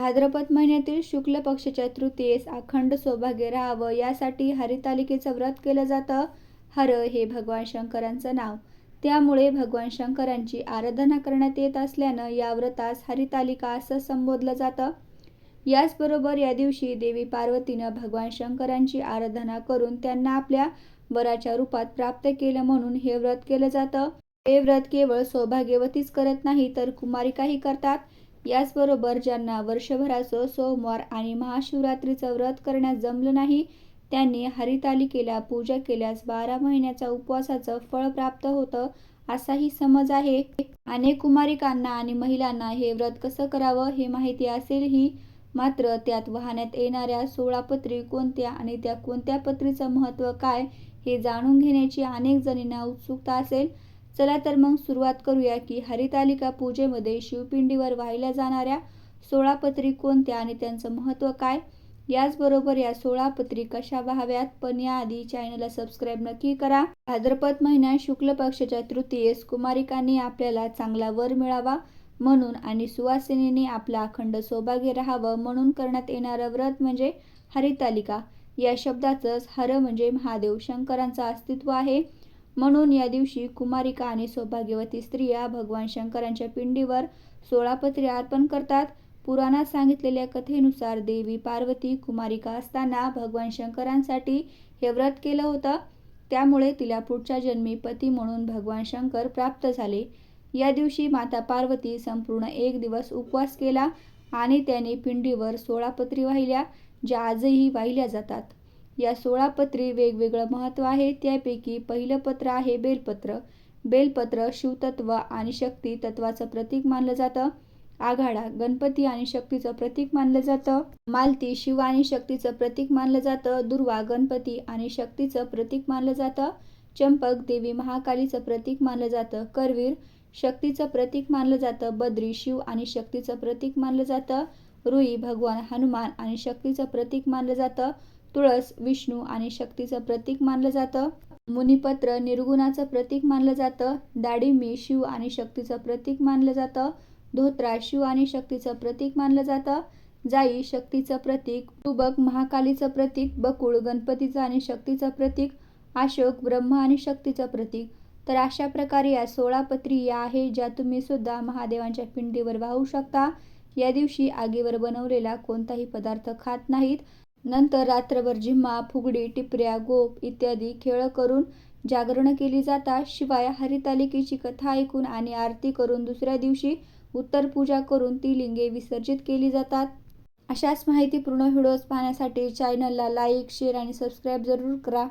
भाद्रपद महिन्यातील शुक्ल पक्षाच्या तृतीयेस अखंड सौभाग्य राहावं यासाठी हरितालिकेचं व्रत केलं जातं. हर हे भगवान शंकरांचं नाव. त्यामुळे भगवान शंकरांची आराधना करण्यात येत असल्यानं या व्रतास हरितालिका असं संबोधलं जातं. याचबरोबर या दिवशी देवी पार्वतीनं भगवान शंकरांची आराधना करून त्यांना आपल्या वराच्या रूपात प्राप्त केलं म्हणून हे व्रत केलं जातं. हे व्रत केवळ सौभाग्यवतीच करत नाही तर कुमारिकाही करतात. याचबरोबर ज्यांना वर्षभराचं सोमवार आणि महाशिवरात्रीचं व्रत करण्यास जमलं नाही त्यांनी हरितालिकेला पूजा केल्यास बारा महिन्याचा उपवासाचं फळ प्राप्त होतं असाही समज आहे. अनेक कुमारिकांना आणि महिलांना हे व्रत कसं करावं हे माहिती असेलही मात्र त्यात वाहण्यात येणाऱ्या सोळा पत्री कोणत्या आणि त्या कोणत्या पत्रीचं महत्त्व काय हे जाणून घेण्याची अनेक जणींना उत्सुकता असेल. चला तर मग सुरुवात करूया की हरितालिका पूजेमध्ये शिवपिंडीवर वाहिल्या जाणाऱ्या सोळा पत्री कोणत्या आणि त्यांचं महत्त्व काय? याचबरोबर या सोळा पत्री कशा व्हाव्यात? पण याआधी चॅनलला सबस्क्राईब नक्की करा. भाद्रपद महिन्यात शुक्ल पक्षाच्या तृतीयेस कुमारिकांनी आपल्याला चांगला वर मिळावा म्हणून आणि सुवासिनीने आपला अखंड सौभाग्य राहावं म्हणून करण्यात येणारं व्रत म्हणजे हरितालिका. या शब्दाचंच हर म्हणजे महादेव शंकरांचं अस्तित्व आहे. म्हणून या दिवशी कुमारिका आणि सौभाग्यवती स्त्रिया भगवान शंकरांच्या पिंडीवर सोळापत्री अर्पण करतात. पुराणात सांगितलेल्या कथेनुसार देवी पार्वती कुमारिका असताना भगवान शंकरांसाठी हे व्रत केलं होतं. त्यामुळे तिला पुढच्या जन्मी पती म्हणून भगवान शंकर प्राप्त झाले. या दिवशी माता पार्वती संपूर्ण एक दिवस उपवास केला आणि त्याने पिंडीवर सोळा पत्री वाहिल्या ज्या आजही वाहिल्या जातात. या सोळा पत्री वेगवेगळं महत्त्व आहे. त्यापैकी पहिलं पत्र आहे बेलपत्र. बेलपत्र शिवतत्व आणि शक्ती तत्वाचं प्रतीक मानलं जातं. आघाडा गणपती आणि शक्तीचं प्रतीक मानलं जातं. मालती शिव आणि शक्तीचं प्रतीक मानलं जातं. दुर्वा गणपती आणि शक्तीचं प्रतीक मानलं जातं. चंपक देवी महाकालीचं प्रतीक मानलं जातं. करवीर शक्तीचं प्रतीक मानलं जातं. बद्री शिव आणि शक्तीचं प्रतीक मानलं जातं. रुई भगवान हनुमान आणि शक्तीचं प्रतीक मानलं जातं. तुळस विष्णू आणि शक्तीचं प्रतीक मानलं जातं. मुनिपत्र निर्गुणाचं प्रतीक मानलं जातं. दाडिमी शिव आणि शक्तीचं प्रतीक मानलं जातं. धोत्रा शिव आणि शक्तीचं प्रतीक मानलं जातं. जाई शक्तीचं प्रतीक. तुबक महाकालीचं प्रतीक. बकुळ गणपतीचं आणि शक्तीचं प्रतीक. अशोक ब्रह्म आणि शक्तीचं प्रतीक. तर अशा प्रकारे या सोळा पत्री या आहे ज्या तुम्ही सुद्धा महादेवांच्या पिंडीवर वाहू शकता. या दिवशी आगीवर बनवलेला कोणताही पदार्थ खात नाहीत. नंतर रात्रभर झिम्मा फुगडी टिपऱ्या गोप इत्यादी खेळ करून जागरण केली जातात शिवाय हरितालिकेची कथा ऐकून आणि आरती करून दुसऱ्या दिवशी उत्तर पूजा करून ती लिंगे विसर्जित केली जातात. अशाच माहितीपूर्ण व्हिडिओज पाहण्यासाठी चॅनलला लाईक शेअर आणि सबस्क्राईब जरूर करा.